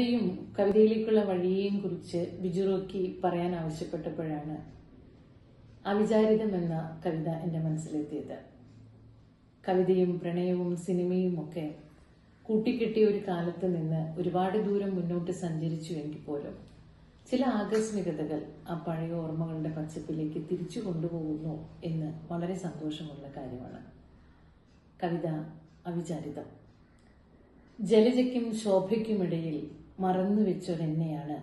കവിതയും കവിതയിലേക്കുള്ള വഴിയെയും കുറിച്ച് ബിജുറോക്കി പറയാൻ ആവശ്യപ്പെട്ടപ്പോഴാണ് അവിചാരിതം എന്ന കവിത എന്റെ മനസ്സിലെത്തിയത്. കവിതയും പ്രണയവും സിനിമയും ഒക്കെ കൂട്ടിക്കെട്ടിയ ഒരു കാലത്ത് നിന്ന് ഒരുപാട് ദൂരം മുന്നോട്ട് സഞ്ചരിച്ചു എങ്കിൽ പോലും ചില ആകസ്മികതകൾ ആ പഴയ ഓർമ്മകളുടെ പച്ചപ്പിലേക്ക് തിരിച്ചു കൊണ്ടുപോകുന്നു എന്ന് വളരെ സന്തോഷമുള്ള കാര്യമാണ്. കവിത അവിചാരിതം. ജലജയ്ക്കും ശോഭയ്ക്കുമിടയിൽ മറന്നുവെച്ചൊരെന്നെയാണ്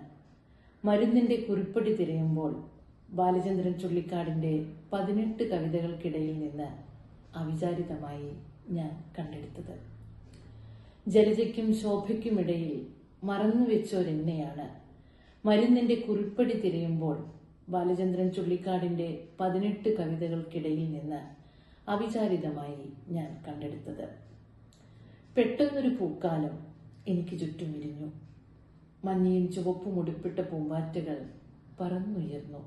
മരുന്നിന്റെ കുറിപ്പടി തിരയുമ്പോൾ ബാലചന്ദ്രൻ ചുള്ളിക്കാടിന്റെ പതിനെട്ട് കവിതകൾക്കിടയിൽ നിന്ന് അവിചാരിതമായി ഞാൻ കണ്ടെടുത്തത്. ജലജയ്ക്കും ശോഭയ്ക്കുമിടയിൽ മറന്നു വെച്ചോരെന്നെയാണ് മരുന്നിന്റെ കുറിപ്പടി തിരയുമ്പോൾ ബാലചന്ദ്രൻ ചുള്ളിക്കാടിന്റെ പതിനെട്ട് കവിതകൾക്കിടയിൽ നിന്ന് അവിചാരിതമായി ഞാൻ കണ്ടെടുത്തത്. പെട്ടെന്നൊരു പൂക്കാലം എനിക്ക് ചുറ്റും വിരിഞ്ഞു. മഞ്ഞയും ചുവപ്പും ഉടുപ്പിട്ട പൂമ്പാറ്റകൾ പറന്നുയർന്നു.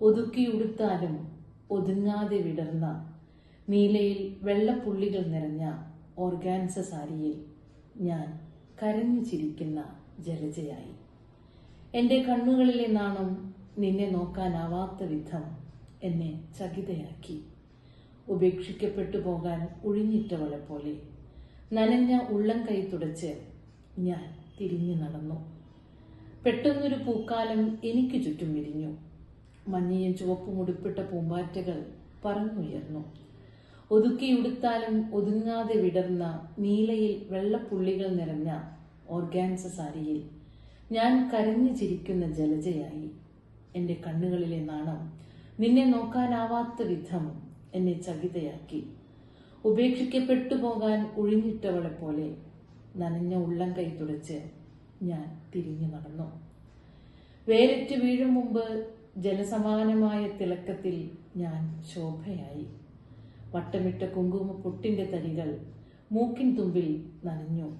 ഒതുക്കിയുടുത്താലും ഒതുങ്ങാതെ വിടർന്ന നീലയിൽ വെള്ളപ്പുള്ളികൾ നിറഞ്ഞ ഓർഗാൻസ സാരിയിൽ ഞാൻ കരഞ്ഞു ചിരിക്കുന്ന ജലജയായി. എന്റെ കണ്ണുകളിലെ നാണം നിന്നെ നോക്കാനാവാത്ത വിധം എന്നെ ചകിതയാക്കി. ഉപേക്ഷിക്കപ്പെട്ടു പോകാൻ ഒഴിഞ്ഞിട്ടവളെ പോലെ നനഞ്ഞ ഉള്ളം കൈ തുടച്ച് ഞാൻ തിരിഞ്ഞു നടന്നു. പെട്ടെന്നൊരു പൂക്കാലം എനിക്ക് ചുറ്റും വിരിഞ്ഞു മഞ്ഞയും ചുവപ്പും ഉടുപ്പിട്ട പൂമ്പാറ്റകൾ പറന്നുയർന്നു. ഒതുക്കിയുടുത്താലും ഒതുങ്ങാതെ വിടർന്ന നീലയിൽ വെള്ളപ്പുള്ളികൾ നിറഞ്ഞ ഓർഗാൻസ സാരിയിൽ ഞാൻ കരഞ്ഞു ചിരിക്കുന്ന ജലജയായി. എന്റെ കണ്ണുകളിലെ നാണം നിന്നെ നോക്കാനാവാത്ത വിധം എന്നെ ചകിതയാക്കി. ഉപേക്ഷിക്കപ്പെട്ടു പോകാൻ ഒഴിഞ്ഞിട്ടവളെ പോലെ നനഞ്ഞ ഉള്ളം കൈ തുടച്ച് ഞാൻ തിരിഞ്ഞു നടന്നു. വേരറ്റ് വീഴും മുമ്പ് ജലസമാനമായ തിളക്കത്തിൽ ഞാൻ ശോഭയായി. വട്ടമിട്ട കുങ്കുമ പൊട്ടിന്റെ തരികൾ മൂക്കിൻ തുമ്പിൽ നനഞ്ഞു.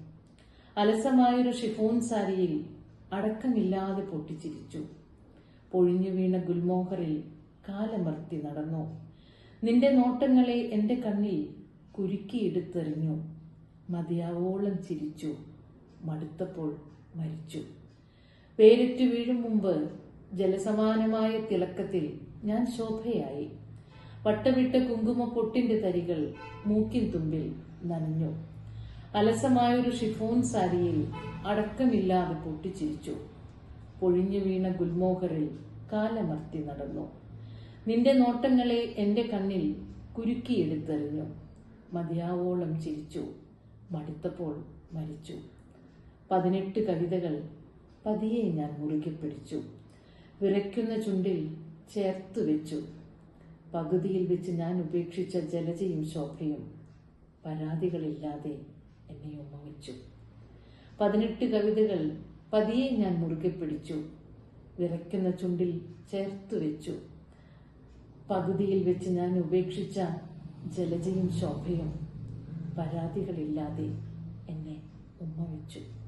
അലസമായൊരു ഷിഫോൺ സാരിയിൽ അടക്കമില്ലാതെ പൊട്ടിച്ചിരിച്ചു. പൊഴിഞ്ഞു വീണ ഗുൽമോഹറിൽ കാലമർത്തി നടന്നു. നിന്റെ നോട്ടങ്ങളെ എന്റെ കണ്ണിൽ കുരുക്കിയെടുത്തെറിഞ്ഞു. മതിയാവോളം ചിരിച്ചു. മടുത്തപ്പോൾ മരിച്ചു. പേരിറ്റു വീഴും മുമ്പ് ജലസമാനമായ തിളക്കത്തിൽ ഞാൻ ശോഭയായി. വട്ടമിട്ട കുങ്കുമ പൊട്ടിന്റെ തരികൾ മൂക്കിൻ തുമ്പിൽ നനഞ്ഞു. അലസമായൊരു ഷിഫോൺ സാരിയിൽ അടക്കമില്ലാതെ പൊട്ടിച്ചിരിച്ചു. പൊഴിഞ്ഞു വീണ ഗുൽമോഹറിൽ കാലമർത്തി നടന്നു. നിന്റെ നോട്ടങ്ങളെ എന്റെ കണ്ണിൽ കുരുക്കിയെടുത്തെറിഞ്ഞു. മതിയാവോളം ചിരിച്ചു. മടുത്തപ്പോൾ മരിച്ചു. പതിനെട്ട് കവിതകൾ പതിയെ ഞാൻ മുറുകെ പിടിച്ചു. വിറയ്ക്കുന്ന ചുണ്ടിൽ ചേർത്തു വെച്ചു. പകുതിയിൽ വെച്ച് ഞാൻ ഉപേക്ഷിച്ച ജലജയും ശോഭയും പരാതികളില്ലാതെ എന്നെ ഉമ്മ വെച്ചു പതിനെട്ട് കവിതകൾ പതിയെ ഞാൻ മുറുകെ പിടിച്ചു. വിറയ്ക്കുന്ന ചുണ്ടിൽ ചേർത്തു വെച്ചു. പകുതിയിൽ വെച്ച് ഞാൻ ഉപേക്ഷിച്ച ജലജയും ശോഭയും പരാതികളില്ലാതെ എന്നെ ഉമ്മ വെച്ചു.